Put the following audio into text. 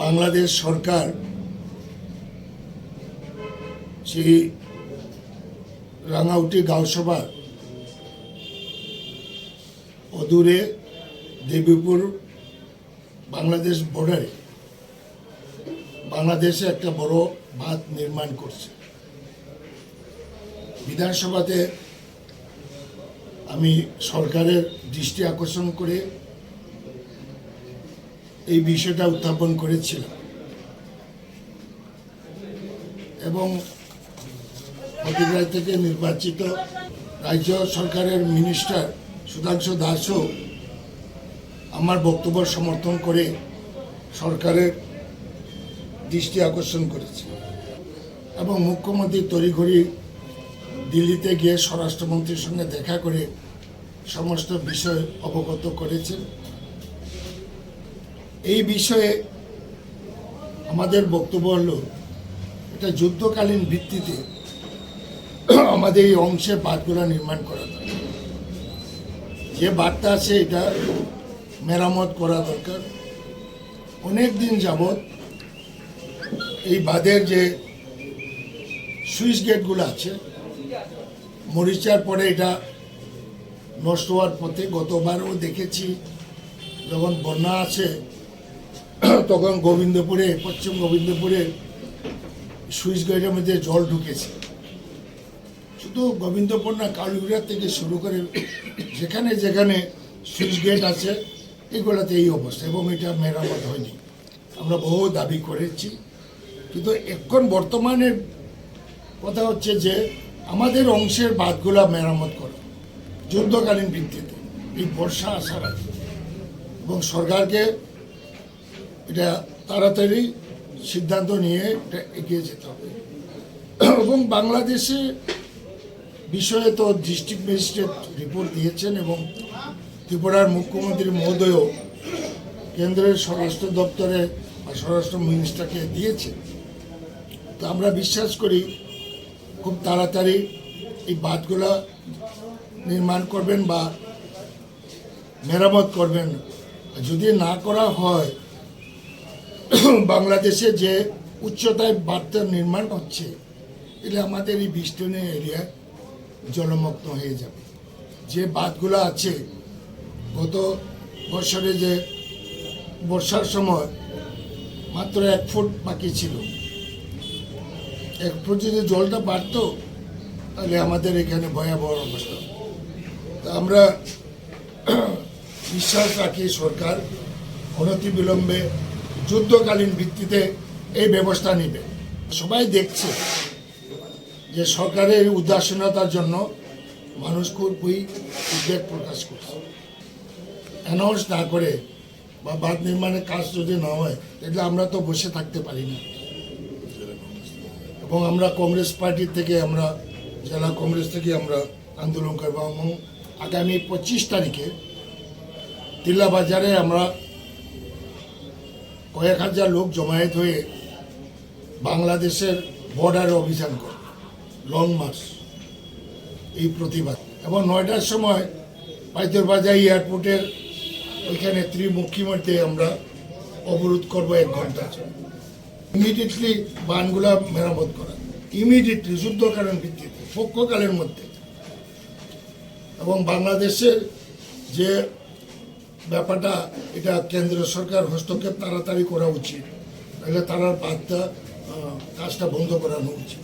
বাংলাদেশ সরকার সেই রাঙাউটি গাঁওসভার অদূরে দেবীপুর বাংলাদেশ বর্ডারে বাংলাদেশে একটা বড় বাঁধ নির্মাণ করছে। বিধানসভাতে আমি সরকারের দৃষ্টি আকর্ষণ করে এই বিষয়টা উত্থাপন করেছিলাম। এবং ফটিকরাই থেকে নির্বাচিত রাজ্য সরকারের মিনিস্টার সুধাংশু দাসও আমার বক্তব্য সমর্থন করে সরকারের দৃষ্টি আকর্ষণ করেছে। এবং মুখ্যমন্ত্রী তড়িঘড়ি দিল্লিতে গিয়ে স্বরাষ্ট্রমন্ত্রীর সঙ্গে দেখা করে সমস্ত বিষয় অবগত করেছেন। এই বিষয়ে আমাদের বক্তব্য হলো, এটা যুদ্ধকালীন ভিত্তিতে আমাদের এই অংশে বাঁধগুলো নির্মাণ করা দরকার। যে বাঁধটা আছে, এটা মেরামত করা দরকার। অনেক দিন যাবৎ এই বাঁধের যে সুইচ গেটগুলো আছে, মরিচার পরে এটা নষ্ট হওয়ার পথে গতবারও দেখেছি, যখন বন্যা আছে তখন গোবিন্দপুরে, পশ্চিম গোবিন্দপুরে সুইচ গেটের মধ্যে জল ঢুকেছে। শুধু গোবিন্দপুর না কালুরিয়া থেকে শুরু করে যেখানে যেখানে সুইচ গেট আছে এগুলোতে এই অবস্থা এবং এটা মেরামত হয়নি। আমরা বহু দাবি করেছি। কিন্তু এখন বর্তমানের কথা হচ্ছে যে, আমাদের অংশের বাঁধগুলা মেরামত করা, যুদ্ধকালীন ভিত্তিতে। এই বর্ষা আসার এবং সরকারকে এটা তাড়াতাড়ি সিদ্ধান্ত নিয়ে এটা এগিয়ে যেতে হবে। এবং বাংলাদেশে বিষয়ে তো ডিস্ট্রিক্ট ম্যাজিস্ট্রেট রিপোর্ট দিয়েছেন এবং ত্রিপুরার মুখ্যমন্ত্রী মহোদয়ও কেন্দ্রের স্বরাষ্ট্র দপ্তরে বা স্বরাষ্ট্র মিনিস্টারকে দিয়েছে তো আমরা বিশ্বাস করি খুব তাড়াতাড়ি এই বাঁধগুলা নির্মাণ করবেন বা মেরামত করবেন। যদি না করা হয় বাংলাদেশে যে উচ্চতায় বার্তা নির্মাণ হচ্ছে, এটা আমাদের এই বিস্তীর্ণ এরিয়া জলমগ্ন হয়ে যাবে। যে বাঁধগুলো আছে, গত বছরে যে বর্ষার সময় মাত্র এক ফুট বাকি ছিল। এক ফুট যদি জলটা বাড়তো, তাহলে আমাদের এখানে ভয়াবহ অবস্থা। তা আমরা বিশ্বাস রাখি সরকার অনতিবিলম্বে যুদ্ধকালীন ভিত্তিতে এই ব্যবস্থা নেবে। সবাই দেখছে যে সরকারের উদাসীনতার জন্য মানুষ খুবই উদ্বেগ প্রকাশ করছে। অ্যানাউন্স না করে বা বাঁধ নির্মাণের কাজ যদি না হয়, তাহলে আমরা তো বসে থাকতে পারি না। এবং আমরা কংগ্রেস পার্টি থেকে আমরা, জেলা কংগ্রেস থেকে আমরা আন্দোলন করব এবং আগামী পঁচিশ তারিখে তিল্লা বাজারে আমরা কয়েক হাজার লোক জমায়েত হয়ে বাংলাদেশের বর্ডারে অভিযান করে লং মার্চ এই প্রতিবাদ। এবং নয়টার সময় পাইতরবাজার এয়ারপোর্টের ওইখানে ত্রিমুখী মধ্যে আমরা অবরোধ করব এক ঘণ্টা। ইমিডিয়েটলি বানগুলা মেরামত করা। ইমিডিয়েটলি যুদ্ধকালীন ভিত্তিতে পক্ষকালের মধ্যে। এবং বাংলাদেশের যে ব্যাপারটা এটা কেন্দ্র সরকার হস্তক্ষেপ তাড়াতাড়ি করা উচিত। তাহলে তারা বাদটা কাজটা বন্ধ করানো উচিত।